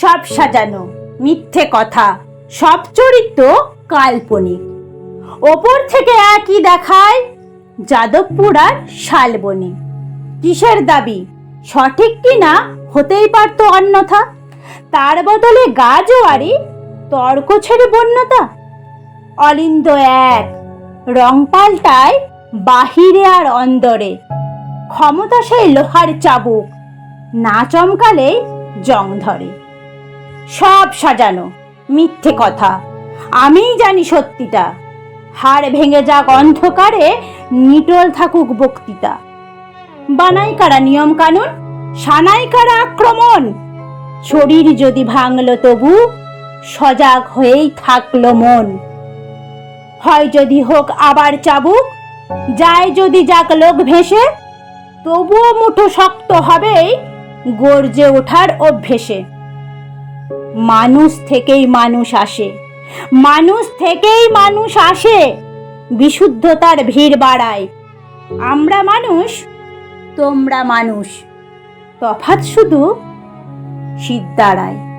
সব সাজানো, মিথ্যে কথা, সব চরিত্র কাল্পনিক। ওপর থেকে একই দেখায় যাদবপুর আর শালবনি। কিসের দাবি? সঠিক কিনা হতেই পারতো অন্যথা? তার বদলে গা জোয়ারি তর্ক ছেড়ে বন্যতা? অলিন্দ এক, রং পাল্টায় বাহিরে আর অন্দরে। ক্ষমতা সেই লোহার চাবুক, না চমকালে জং ধরে। সব সাজানো, মিথ্যে কথা। আমিই জানি সত্যিটা। হাড় ভেঙে যাক অন্ধকারে নিটল থাকুক বক্তৃতা। বানাই কারা নিয়ম কানুন সানাই কারা আক্রমণ। শরীর যদি ভাঙলো তবু, সজাগ হয়েই থাকল মন। হয় যদি হোক আবার চাবুক, যায় যদি যাক লোক ভেসে, তবুও মুঠো শক্ত হবেই গর্জে ওঠার অভ্যেসে। মানুষ থেকেই মানুষ আসে। মানুষ থেকেই মানুষ আসে। বিশুদ্ধতার ভিড় বাড়ায়। আমরা মানুষ, তোমরা মানুষ। তফাৎ শুধু সিদ্ধারায়।